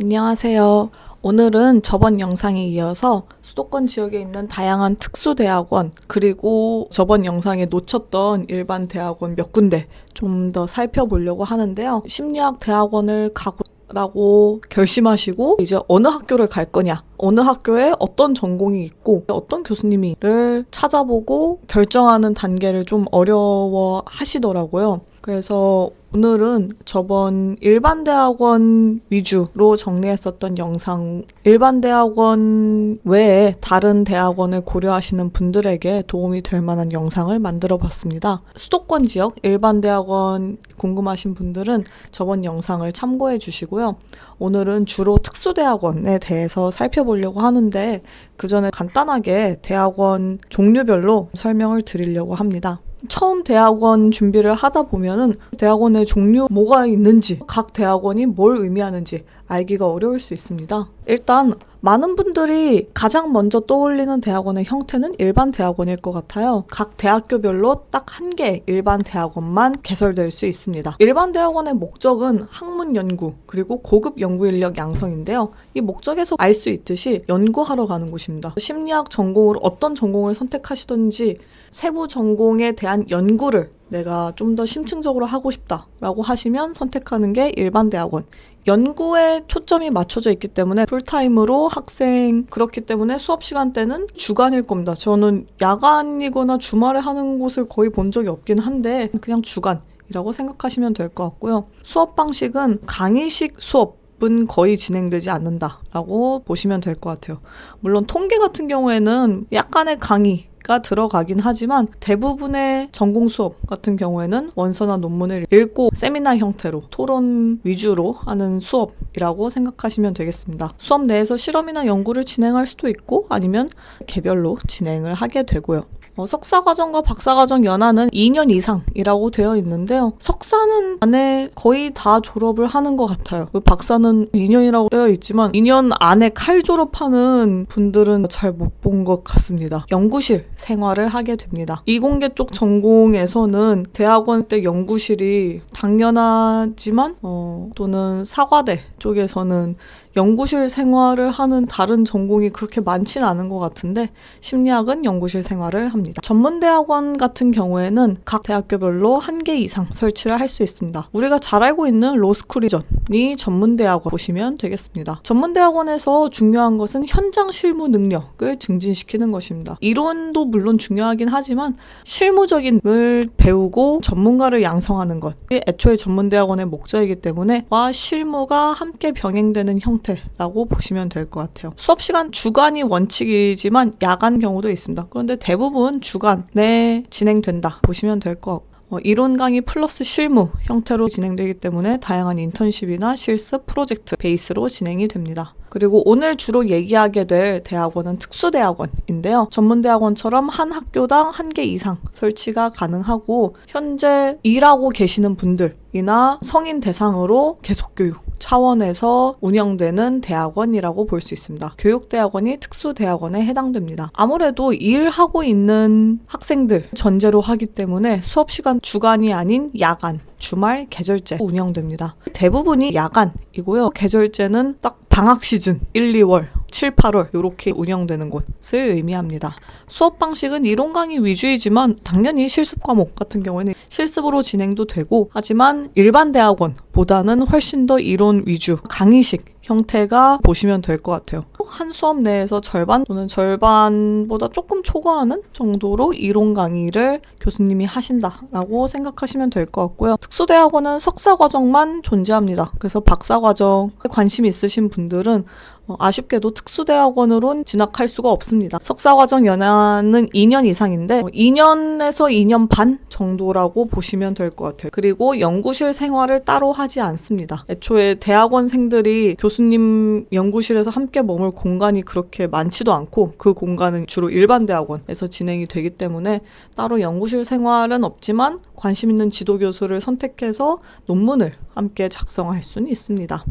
안녕하세요. 오늘은 저번 영상에 이어서 수도권 지역에 있는 다양한 특수대학원, 그리고 저번 영상에 놓쳤던 일반 대학원 몇 군데 좀 더 살펴보려고 하는데요. 심리학 대학원을 가고 라고 결심하시고 이제 어느 학교를 갈 거냐, 어느 학교에 어떤 전공이 있고 어떤 교수님이를 찾아보고 결정하는 단계를 좀 어려워 하시더라고요. 그래서 오늘은 저번 일반 대학원 위주로 정리했었던 영상, 일반 대학원 외에 다른 대학원을 고려하시는 분들에게 도움이 될 만한 영상을 만들어 봤습니다. 수도권 지역 일반 대학원 궁금하신 분들은 저번 영상을 참고해 주시고요. 오늘은 주로 특수대학원에 대해서 살펴보려고 하는데 그 전에 간단하게 대학원 종류별로 설명을 드리려고 합니다. 처음 대학원 준비를 하다 보면은 대학원의 종류 뭐가 있는지 각 대학원이 뭘 의미하는지 알기가 어려울 수 있습니다. 일단 많은 분들이 가장 먼저 떠올리는 대학원의 형태는 일반 대학원일 것 같아요. 각 대학교별로 딱 한 개 일반 대학원만 개설될 수 있습니다. 일반 대학원의 목적은 학문 연구 그리고 고급 연구 인력 양성인데요. 이 목적에서 알 수 있듯이 연구하러 가는 곳입니다. 심리학 전공으로 어떤 전공을 선택하시든지 세부 전공에 대한 연구를 내가 좀 더 심층적으로 하고 싶다라고 하시면 선택하는 게 일반 대학원. 연구에 초점이 맞춰져 있기 때문에 풀타임으로 학생 그렇기 때문에 수업 시간대는 주간일 겁니다. 저는 야간이거나 주말에 하는 곳을 거의 본 적이 없긴 한데 그냥 주간 이라고 생각하시면 될 것 같고요. 수업 방식은 강의식 수업 은 거의 진행되지 않는다라고 보시면 될 것 같아요. 물론 통계 같은 경우에는 약간의 강의 가 들어가긴 하지만 대부분의 전공 수업 같은 경우에는 원서나 논문을 읽고 세미나 형태로 토론 위주로 하는 수업이라고 생각하시면 되겠습니다. 수업 내에서 실험이나 연구를 진행할 수도 있고 아니면 개별로 진행을 하게 되고요. 어, 석사과정과 박사과정 연하는 2년 이상이라고 되어 있는데요. 석사는 안에 거의 다 졸업을 하는 것 같아요. 그 박사는 2년이라고 되어 있지만 2년 안에 칼 졸업하는 분들은 잘 못 본 것 같습니다. 연구실 생활을 하게 됩니다. 이공계 쪽 전공에서는 대학원 때 연구실이 당연하지만 어, 또는 사과대 쪽에서는 연구실 생활을 하는 다른 전공이 그렇게 많지는 않은 것 같은데 심리학은 연구실 생활을 합니다. 전문대학원 같은 경우에는 각 대학교별로 한 개 이상 설치를 할 수 있습니다. 우리가 잘 알고 있는 로스쿨이전이 전문대학원 보시면 되겠습니다. 전문대학원에서 중요한 것은 현장 실무 능력을 증진시키는 것입니다. 이론도 물론 중요하긴 하지만 실무적인 을 배우고 전문가를 양성하는 것. 애초에 전문대학원의 목적이기 때문에 와 실무가 함께 병행되는 형 태라고 보시면 될 것 같아요. 수업 시간 주간이 원칙이지만 야간 경우도 있습니다. 그런데 대부분 주간에 진행된다 보시면 될 것 같고 어, 이론 강의 플러스 실무 형태로 진행되기 때문에 다양한 인턴십이나 실습 프로젝트 베이스로 진행이 됩니다. 그리고 오늘 주로 얘기하게 될 대학원은 특수대학원인데요. 전문대학원처럼 한 학교당 한 개 이상 설치가 가능하고 현재 일하고 계시는 분들이나 성인 대상으로 계속교육 차원에서 운영되는 대학원이라고 볼 수 있습니다. 교육대학원이 특수대학원에 해당됩니다. 아무래도 일하고 있는 학생들 전제로 하기 때문에 수업시간 주간이 아닌 야간, 주말, 계절제 운영됩니다. 대부분이 야간이고요. 계절제는 딱 방학 시즌 1, 2월 7, 8월 이렇게 운영되는 곳을 의미합니다. 수업 방식은 이론 강의 위주이지만 당연히 실습 과목 같은 경우에는 실습으로 진행도 되고 하지만 일반 대학원보다는 훨씬 더 이론 위주 강의식 형태가 보시면 될 것 같아요. 한 수업 내에서 절반 또는 절반보다 조금 초과하는 정도로 이론 강의를 교수님이 하신다라고 생각하시면 될 것 같고요. 특수대학원은 석사 과정만 존재합니다. 그래서 박사 과정에 관심 있으신 분들은 어, 아쉽게도 특수대학원으론 진학할 수가 없습니다. 석사과정 연하는 2년 이상인데 2년에서 2년 반 정도라고 보시면 될 것 같아요. 그리고 연구실 생활을 따로 하지 않습니다. 애초에 대학원생들이 교수님 연구실에서 함께 머물 공간이 그렇게 많지도 않고 그 공간은 주로 일반 대학원에서 진행이 되기 때문에 따로 연구실 생활은 없지만 관심 있는 지도 교수를 선택해서 논문을 함께 작성할 수는 있습니다.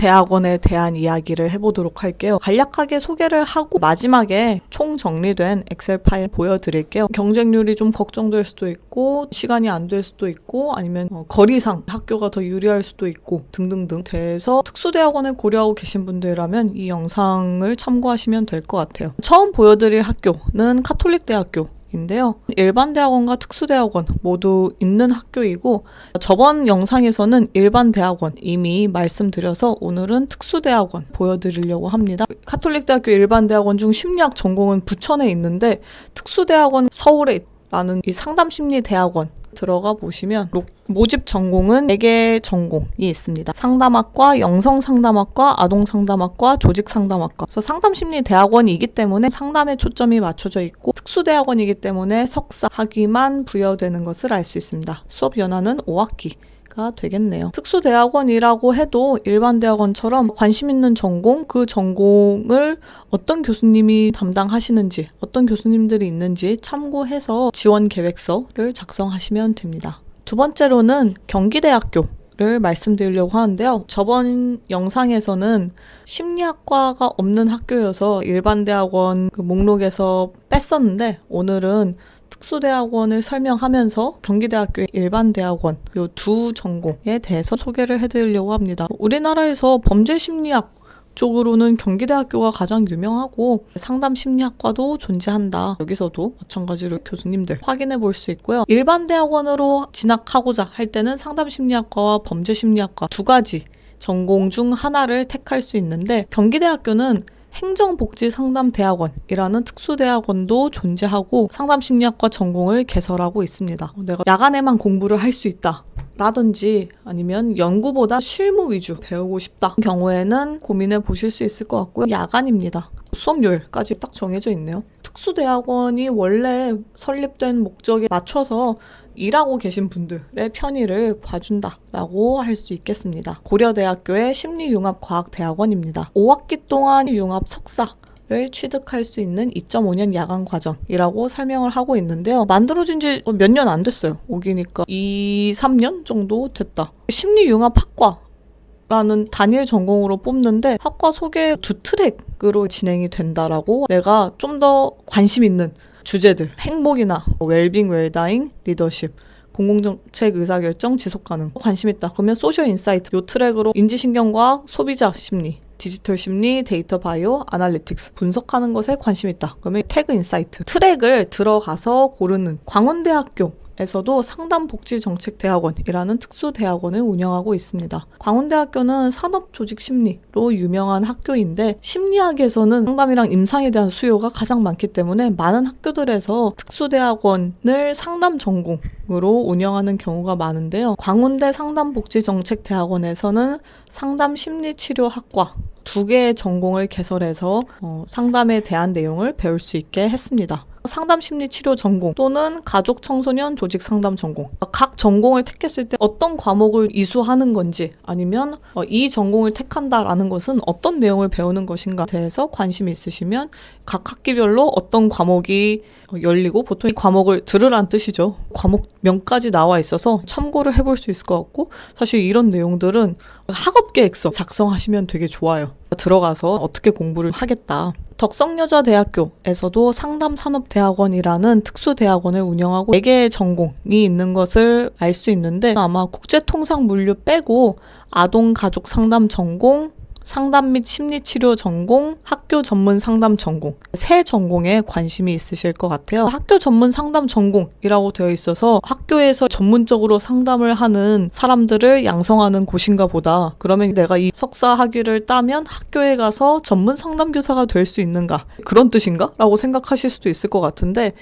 대학원에 대한 이야기를 해보도록 할게요. 간략하게 소개를 하고 마지막에 총 정리된 엑셀 파일 보여드릴게요. 경쟁률이 좀 걱정될 수도 있고 시간이 안 될 수도 있고 아니면 어, 거리상 학교가 더 유리할 수도 있고 등등등 돼서 특수대학원을 고려하고 계신 분들이라면 이 영상을 참고하시면 될 것 같아요. 처음 보여드릴 학교는 카톨릭 대학교 인데요. 일반 대학원과 특수 대학원 모두 있는 학교이고 저번 영상에서는 일반 대학원 이미 말씀드려서 오늘은 특수 대학원 보여드리려고 합니다. 카톨릭 대학교 일반 대학원 중 심리학 전공은 부천에 있는데 특수 대학원 서울에 라는 이 상담 심리 대학원 들어가 보시면 로- 모집 전공은 4개 전공이 있습니다. 상담학과, 영성 상담학과, 아동 상담학과, 조직 상담학과. 그래서 상담 심리 대학원이기 때문에 상담에 초점이 맞춰져 있고 특수 대학원이기 때문에 석사 학위만 부여되는 것을 알 수 있습니다. 수업 연하는 5학기. 가 되겠네요. 특수대학원이라고 해도 일반 대학원처럼 관심 있는 전공, 그 전공을 어떤 교수님이 담당하시는지, 어떤 교수님들이 있는지 참고해서 지원 계획서를 작성하시면 됩니다. 두 번째로는 경기대학교 를 말씀드리려고 하는데요. 저번 영상에서는 심리학과가 없는 학교여서 일반 대학원 그 목록에서 뺐었는데 오늘은 특수대학원을 설명하면서 경기대학교의 일반대학원 요두 전공에 대해서 소개를 해드리려고 합니다. 우리나라에서 범죄심리학 쪽으로는 경기대학교가 가장 유명하고 상담 심리학과도 존재한다. 여기서도 마찬가지로 교수님들 확인해 볼 수 있고요. 일반 대학원으로 진학하고자 할 때는 상담 심리학과와 범죄 심리학과 두 가지 전공 중 하나를 택할 수 있는데 경기대학교는 행정복지상담대학원이라는 특수대학원도 존재하고 상담심리학과 전공을 개설하고 있습니다. 내가 야간에만 공부를 할 수 있다. 라든지 아니면 연구보다 실무 위주 배우고 싶다 경우에는 고민해 보실 수 있을 것 같고요. 야간입니다. 수업료일까지 딱 정해져 있네요. 특수대학원이 원래 설립된 목적에 맞춰서 일하고 계신 분들의 편의를 봐준다라고 할 수 있겠습니다. 고려대학교의 심리융합과학대학원입니다. 5학기 동안 융합 석사 를 취득할 수 있는 2.5년 야간 과정이라고 설명을 하고 있는데요. 만들어진 지 몇 년 안 됐어요. 오기니까 2, 3년 정도 됐다. 심리융합학과 라는 단일 전공으로 뽑는데 학과 소개 두 트랙으로 진행이 된다라고 내가 좀 더 관심 있는 주제들 행복이나 웰빙 웰다잉 리더십 공공정책 의사결정 지속 가능 관심 있다 그러면 소셜 인사이트 요 트랙으로 인지신경과학 소비자 심리 디지털 심리, 데이터 바이오, 아날리틱스 분석하는 것에 관심 있다. 그러면 태그 인사이트 트랙을 들어가서 고르는 광운대학교 에서도 상담복지정책대학원이라는 특수대학원을 운영하고 있습니다. 광운대학교는 산업조직심리로 유명한 학교인데 심리학에서는 상담이랑 임상에 대한 수요가 가장 많기 때문에 많은 학교들에서 특수대학원을 상담 전공으로 운영하는 경우가 많은데요. 광운대 상담복지정책대학원에서는 상담심리치료학과 두 개의 전공을 개설해서 어, 상담에 대한 내용을 배울 수 있게 했습니다. 상담 심리 치료 전공 또는 가족 청소년 조직 상담 전공. 각 전공을 택했을 때 어떤 과목을 이수하는 건지 아니면 어, 이 전공을 택한다라는 것은 어떤 내용을 배우는 것인가 대해서 관심이 있으시면 각 학기별로 어떤 과목이 어, 열리고 보통 이 과목을 들으란 뜻이죠. 과목명까지 나와 있어서 참고를 해볼 수 있을 것 같고 사실 이런 내용들은 학업 계획서 작성하시면 되게 좋아요. 들어가서 어떻게 공부를 하겠다 덕성여자대학교에서도 상담산업대학원이라는 특수대학원을 운영하고 4개의 전공이 있는 것을 알 수 있는데 아마 국제통상물류 빼고 아동가족 상담 전공, 상담 및 심리치료 전공, 학교 전문 상담 전공 세 전공에 관심이 있으실 것 같아요. 학교 전문 상담 전공이라고 되어 있어서 학교에서 전문적으로 상담을 하는 사람들을 양성하는 곳인가 보다. 그러면 내가 이 석사 학위를 따면 학교에 가서 전문 상담 교사가 될 수 있는가? 그런 뜻인가? 라고 생각하실 수도 있을 것 같은데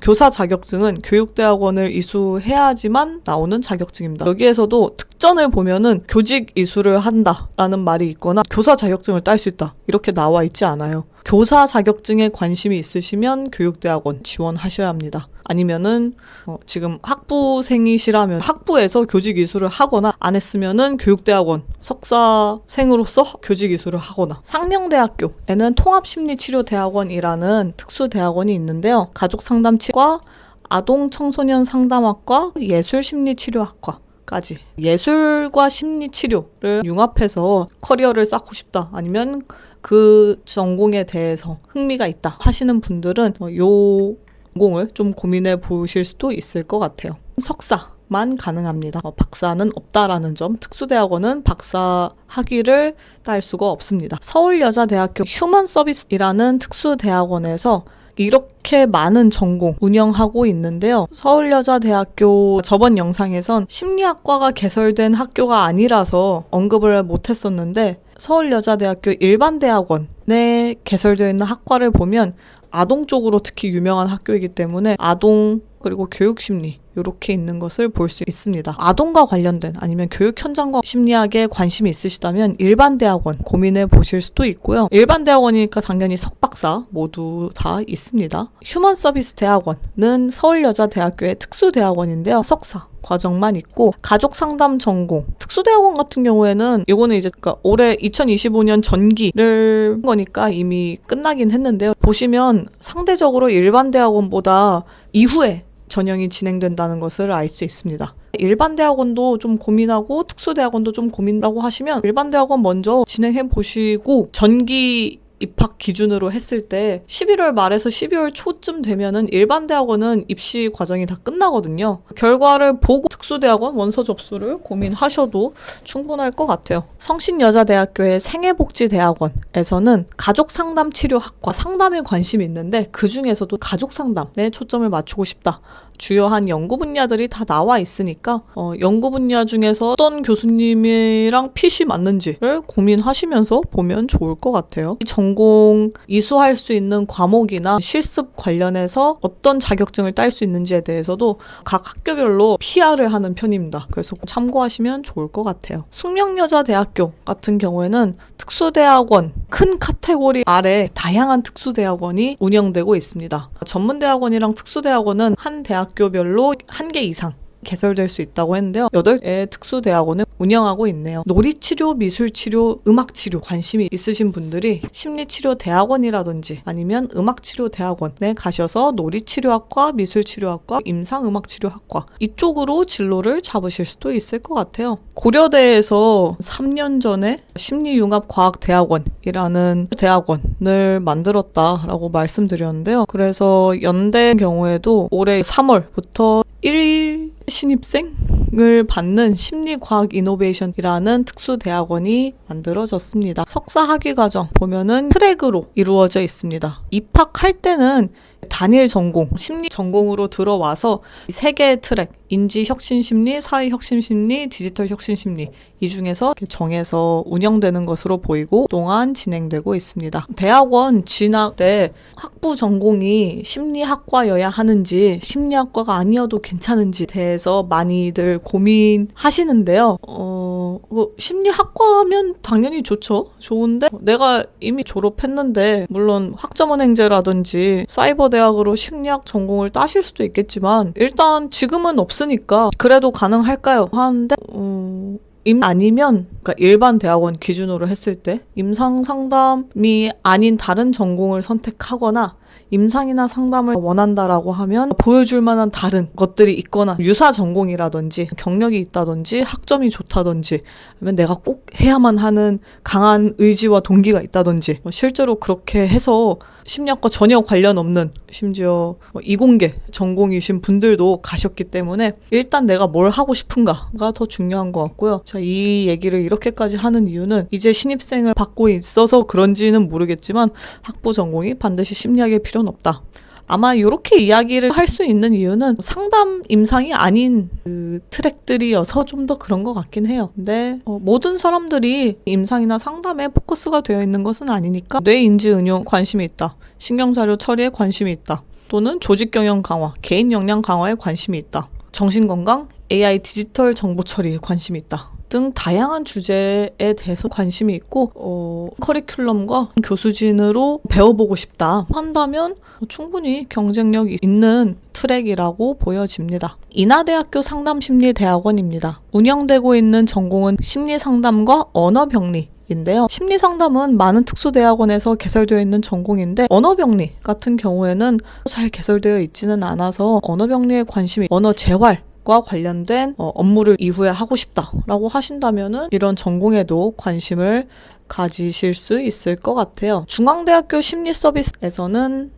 교사 자격증은 교육대학원을 이수해야지만 나오는 자격증입니다. 여기에서도 특 전을 보면은 교직 이수를 한다라는 말이 있거나 교사 자격증을 딸 수 있다 이렇게 나와 있지 않아요. 교사 자격증에 관심이 있으시면 교육대학원 지원하셔야 합니다. 아니면은 어, 지금 학부생이시라면 학부에서 교직 이수를 하거나 안 했으면은 교육대학원 석사생으로서 교직 이수를 하거나 상명대학교에는 통합심리치료대학원이라는 특수대학원이 있는데요. 가족상담치과 아동 청소년 상담학과 예술심리치료학과 까지 예술과 심리 치료를 융합해서 커리어를 쌓고 싶다 아니면 그 전공에 대해서 흥미가 있다 하시는 분들은 어, 요 전공을 좀 고민해 보실 수도 있을 것 같아요. 석사 만 가능합니다. 어, 박사는 없다라는 점, 특수대학원은 박사 학위를 딸 수가 없습니다. 서울여자대학교 휴먼 서비스이라는 특수대학원에서 이렇게 많은 전공 운영하고 있는데요. 서울여자대학교 저번 영상에선 심리학과가 개설된 학교가 아니라서 언급을 못했었는데 서울여자대학교 일반대학원에 개설되어 있는 학과를 보면 아동 쪽으로 특히 유명한 학교이기 때문에 아동 그리고 교육 심리 이렇게 있는 것을 볼 수 있습니다. 아동과 관련된 아니면 교육 현장과 심리학에 관심이 있으시다면 일반 대학원 고민해 보실 수도 있고요. 일반 대학원이니까 당연히 석박사 모두 다 있습니다. 휴먼 서비스 대학원은 서울여자대학교의 특수 대학원인데요. 석사 과정만 있고 가족 상담 전공 특수대학원 같은 경우에는 이거는 이제 그러니까 올해 2025년 전기를 한 거니까 이미 끝나긴 했는데요. 보시면 상대적으로 일반 대학원보다 이후에 전형이 진행된다는 것을 알 수 있습니다. 일반 대학원도 좀 고민하고 특수 대학원도 좀 고민하고 하시면 일반 대학원 먼저 진행해 보시고 전기 입학 기준으로 했을 때 11월 말에서 12월 초쯤 되면은 일반 대학원은 입시 과정이 다 끝나거든요. 결과를 보고 특수대학원 원서 접수를 고민하셔도 충분할 것 같아요. 성신여자대학교의 생애복지대학원에서는 가족상담치료학과 상담에 관심이 있는데 그 중에서도 가족상담에 초점을 맞추고 싶다. 주요한 연구 분야들이 다 나와 있으니까 어, 연구 분야 중에서 어떤 교수님이랑 핏이 맞는지를 고민하시면서 보면 좋을 것 같아요. 이 전공 이수할 수 있는 과목이나 실습 관련해서 어떤 자격증을 딸 수 있는지에 대해서도 각 학교별로 PR을 하는 편입니다. 그래서 참고하시면 좋을 것 같아요. 숙명여자대학교 같은 경우에는 특수대학원 큰 카테고리 아래 다양한 특수대학원이 운영되고 있습니다. 전문대학원이랑 특수대학원은 한 대학 교별로 한 개 이상 개설될 수 있다고 했는데요. 8개 특수대학원을 운영하고 있네요. 놀이치료, 미술치료, 음악치료 관심이 있으신 분들이 심리치료대학원이라든지 아니면 음악치료대학원에 가셔서 놀이치료학과, 미술치료학과, 임상음악치료학과 이쪽으로 진로를 잡으실 수도 있을 것 같아요. 고려대에서 3년 전에 심리융합과학대학원이라는 대학원을 만들었다라고 말씀드렸는데요. 그래서 연대 경우에도 올해 3월부터 1 신입생을 받는 심리과학 이노베이션이라는 특수대학원이 만들어졌습니다. 석사 학위 과정 보면은 트랙으로 이루어져 있습니다. 입학할 때는 단일 전공, 심리 전공으로 들어와서 세 개의 트랙, 인지 혁신 심리, 사회 혁신 심리, 디지털 혁신 심리 이 중에서 정해서 운영되는 것으로 보이고 동안 진행되고 있습니다. 대학원 진학 때 학부 전공이 심리학과여야 하는지 심리학과가 아니어도 괜찮은지 대해서 많이들 고민하시는데요. 어, 뭐 심리학과면 당연히 좋죠. 좋은데 내가 이미 졸업했는데 물론 학점원 행제라든지 사이버 대학으로 심리학 전공을 따실 수도 있겠지만 일단 지금은 없으 니까 그래도 가능할까요? 하는데 어, 임 아니면 그러니까 일반 대학원 기준으로 했을 때 임상 상담이 아닌 다른 전공을 선택하거나 임상이나 상담을 원한다라고 하면 보여줄 만한 다른 것들이 있거나 유사 전공이라든지 경력이 있다든지 학점이 좋다든지 아니면 내가 꼭 해야만 하는 강한 의지와 동기가 있다든지 뭐 실제로 그렇게 해서 심리학과 전혀 관련 없는 심지어 뭐 이공계 전공이신 분들도 가셨기 때문에 일단 내가 뭘 하고 싶은가가 더 중요한 것 같고요. 자, 이 얘기를 이렇게까지 하는 이유는 이제 신입생을 받고 있어서 그런지는 모르겠지만 학부 전공이 반드시 심리학일 필요는 없다. 아마 이렇게 이야기를 할 수 있는 이유는 상담 임상이 아닌 그 트랙들이어서 좀 더 그런 것 같긴 해요. 근데 어, 모든 사람들이 임상이나 상담에 포커스가 되어 있는 것은 아니니까 뇌인지 응용 관심이 있다. 신경자료 처리에 관심이 있다. 또는 조직 경영 강화, 개인 역량 강화에 관심이 있다. 정신건강, AI 디지털 정보 처리에 관심이 있다. 등 다양한 주제에 대해서 관심이 있고 어, 커리큘럼과 교수진으로 배워보고 싶다 한다면 충분히 경쟁력 있는 트랙이라고 보여집니다. 인하대학교 상담심리대학원입니다. 운영되고 있는 전공은 심리상담과 언어병리 인데요. 심리 상담은 많은 특수대학원에서 개설되어 있는 전공인데 언어병리 같은 경우에는 잘 개설되어 있지는 않아서 언어병리에 관심이 언어 재활 심리학 과 관련된 어, 업무를 이후에 하고 싶다라고 하신다면은 이런 전공에도 관심을 가지실 수 있을 것 같아요. 중앙대학교 심리 서비스에서는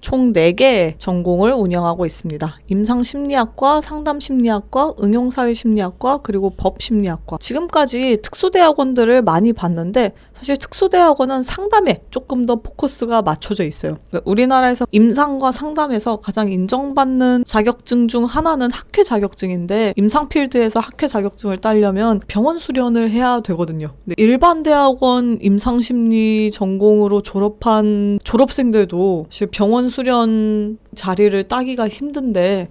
총 4개의 전공을 운영하고 있습니다. 임상심리학과, 상담심리학과, 응용사회심리학과, 그리고 법심리학과. 지금까지 특수대학원들을 많이 봤는데 사실 특수대학원은 상담에 조금 더 포커스가 맞춰져 있어요. 그러니까 우리나라에서 임상과 상담에서 가장 인정받는 자격증 중 하나는 학회 자격증인데 임상 필드에서 학회 자격증을 따려면 병원 수련을 해야 되거든요. 근데 일반 대학원 임상심리 전공으로 졸업한 졸업생들도 사실 병원 수련 자리를 따기가 힘든데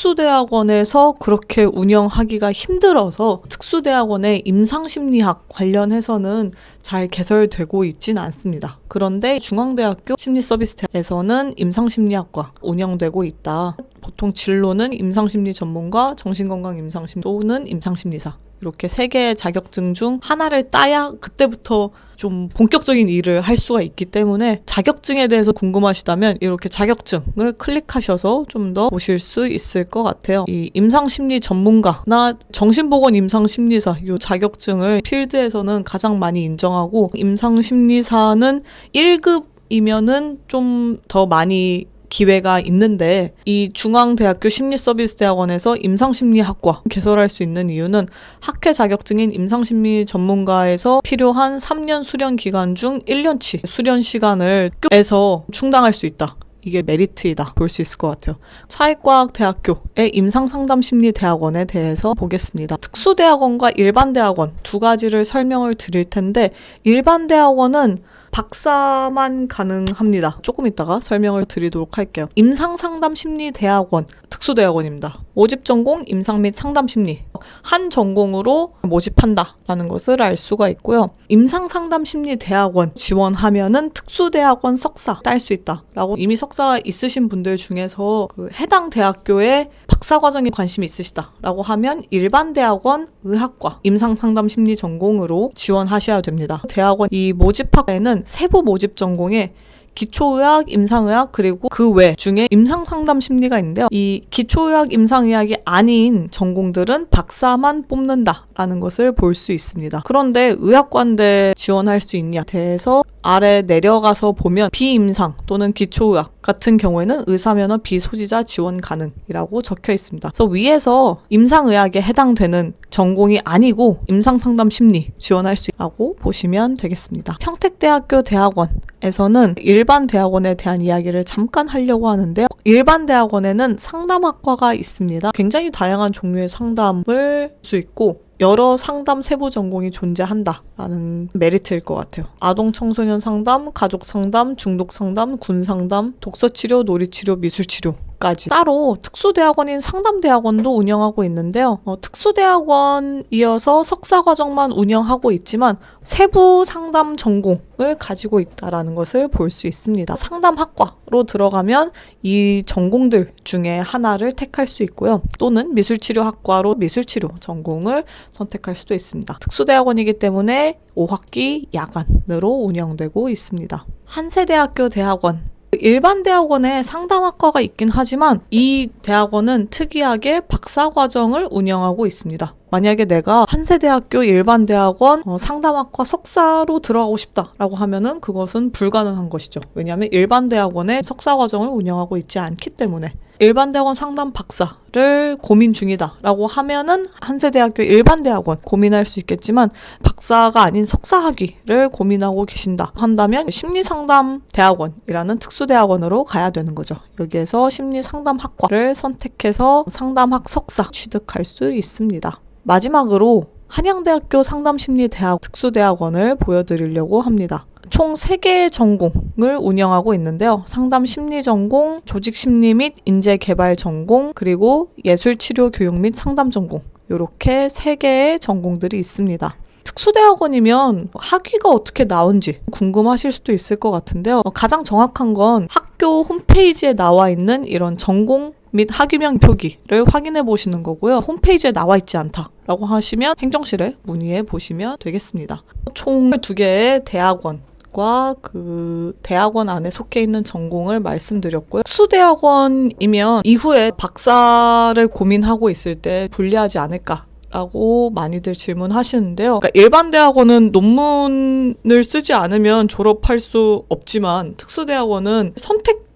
특수대학원에서 그렇게 운영하기가 힘들어서 특수대학원의 임상심리학 관련해서는 잘 개설되고 있진 않습니다. 그런데 중앙대학교 심리서비스에서는 임상심리학과 운영되고 있다. 보통 진로는 임상심리 전문가, 정신건강 임상심리 또는 임상심리사 이렇게 세 개의 자격증 중 하나를 따야 그때부터 좀 본격적인 일을 할 수가 있기 때문에 자격증에 대해서 궁금하시다면 이렇게 자격증을 클릭하셔서 좀 더 보실 수 있을 것 같아요. 이 임상심리 전문가나 정신보건 임상심리사 이 자격증을 필드에서는 가장 많이 인정하고 임상심리사는 1급 이면은 좀 더 많이 기회가 있는데 이 중앙대학교 심리서비스대학원에서 임상심리학과 개설할 수 있는 이유는 학회 자격증인 임상심리 전문가에서 필요한 3년 수련 기간 중 1년치 수련 시간을 에서 충당할 수 있다. 이게 메리트이다 볼 수 있을 것 같아요. 차익과학대학교의 임상상담심리대학원에 대해서 보겠습니다. 특수대학원과 일반대학원 두 가지를 설명을 드릴 텐데 일반대학원은 박사만 가능합니다. 조금 이따가 설명을 드리도록 할게요. 임상상담심리대학원 특수대학원입니다. 모집 전공 임상 및 상담 심리 한 전공으로 모집한다라는 것을 알 수가 있고요. 임상 상담 심리 대학원 지원하면은 특수 대학원 석사 딸 수 있다라고 이미 석사가 있으신 분들 중에서 그 해당 대학교에 박사 과정에 관심이 있으시다라고 하면 일반 대학원 의학과 임상 상담 심리 전공으로 지원하셔야 됩니다. 대학원 이 모집학에는 세부 모집 전공에 기초의학, 임상의학 그리고 그 외 중에 임상 상담 심리가 있는데요. 이 기초의학, 임상의학이 아닌 전공들은 박사만 뽑는다라는 것을 볼 수 있습니다. 그런데 의학관대 지원할 수 있냐 대해서 아래 내려가서 보면 비임상 또는 기초의학 같은 경우에는 의사면허 비소지자 지원 가능이라고 적혀 있습니다. 그래서 위에서 임상의학에 해당되는 전공이 아니고 임상상담 심리 지원할 수 있다고 보시면 되겠습니다. 평택대학교 대학원에서는 일반 대학원에 대한 이야기를 잠깐 하려고 하는데요. 일반 대학원에는 상담학과가 있습니다. 굉장히 다양한 종류의 상담을 할 수 있고 여러 상담 세부 전공이 존재한다라는 메리트일 것 같아요. 아동 청소년 상담, 가족 상담, 중독 상담, 군 상담, 독서 치료, 놀이 치료, 미술 치료. 까지 따로 특수대학원인 상담대학원도 운영하고 있는데요. 어, 특수대학원 이어서 석사과정만 운영하고 있지만 세부 상담 전공을 가지고 있다라는 것을 볼 수 있습니다. 상담학과로 들어가면 이 전공들 중에 하나를 택할 수 있고요. 또는 미술치료학과로 미술치료 전공을 선택할 수도 있습니다. 특수대학원이기 때문에 5학기 야간으로 운영되고 있습니다. 한세대학교 대학원 일반 대학원에 상담학과가 있긴 하지만 이 대학원은 특이하게 박사과정을 운영하고 있습니다. 만약에 내가 한세대학교 일반대학원 어, 상담학과 석사로 들어가고 싶다라고 하면은 그것은 불가능한 것이죠. 왜냐하면 일반대학원에 석사과정을 운영하고 있지 않기 때문에. 일반대학원 상담 박사를 고민 중이다라고 하면은 한세대학교 일반대학원 고민할 수 있겠지만 박사가 아닌 석사학위를 고민하고 계신다 한다면 심리상담대학원이라는 특수대학원으로 가야 되는 거죠. 여기에서 심리상담학과를 선택해서 상담학 석사 취득할 수 있습니다. 마지막으로 한양대학교 상담심리대학 특수대학원을 보여드리려고 합니다. 총 3개의 전공을 운영하고 있는데요. 상담 심리 전공, 조직 심리 및 인재 개발 전공, 그리고 예술 치료 교육 및 상담 전공. 이렇게 3개의 전공들이 있습니다. 특수대학원이면 학위가 어떻게 나온지 궁금하실 수도 있을 것 같은데요. 가장 정확한 건 학교 홈페이지에 나와 있는 이런 전공 및 학위명 표기를 확인해 보시는 거고요. 홈페이지에 나와 있지 않다 라고 하시면 행정실에 문의해 보시면 되겠습니다. 총 두 개의 대학원 것 과그 대학원 안에 속해 있는 전공을 말씀드렸고요. 수대학원이면 이후에 박사를 고민하고 있을 때 불리하지 않을까? 라고 많이들 질문하시는데요. 그러니까 일반 대학원은 논문을 쓰지 않으면 졸업할 수 없지만 특수대학원은 선택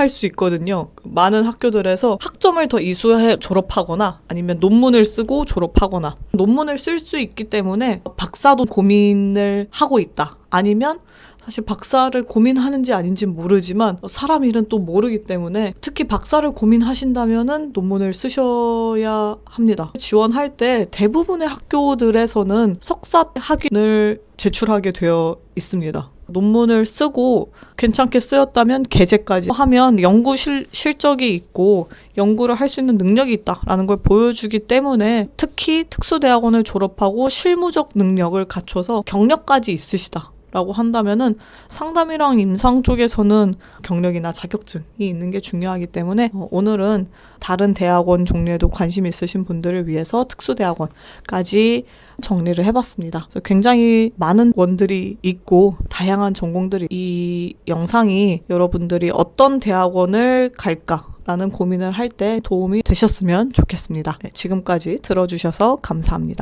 할 수 있거든요. 많은 학교들에서 학점을 더 이수해 졸업하거나 아니면 논문을 쓰고 졸업하거나 논문을 쓸 수 있기 때문에 박사도 고민을 하고 있다. 아니면 사실 박사를 고민하는지 아닌지 모르지만 사람 일은 또 모르기 때문에 특히 박사를 고민하신다면은 논문을 쓰셔야 합니다. 지원할 때 대부분의 학교들에서는 석사 학위를 제출하게 되어 있습니다. 논문을 쓰고 괜찮게 쓰였다면 계제까지 하면 연구 실, 실적이 있고 연구를 할 수 있는 능력이 있다라는 걸 보여주기 때문에 특히 특수대학원을 졸업하고 실무적 능력을 갖춰서 경력까지 있으시다. 라고 한다면은 상담이랑 임상 쪽에서는 경력이나 자격증이 있는 게 중요하기 때문에 어, 오늘은 다른 대학원 종류에도 관심 있으신 분들을 위해서 특수대학원까지 정리를 해봤습니다. 그래서 굉장히 많은 원들이 있고 다양한 전공들이 이 영상이 여러분들이 어떤 대학원을 갈까 라는 고민을 할 때 도움이 되셨으면 좋겠습니다. 네, 지금까지 들어주셔서 감사합니다.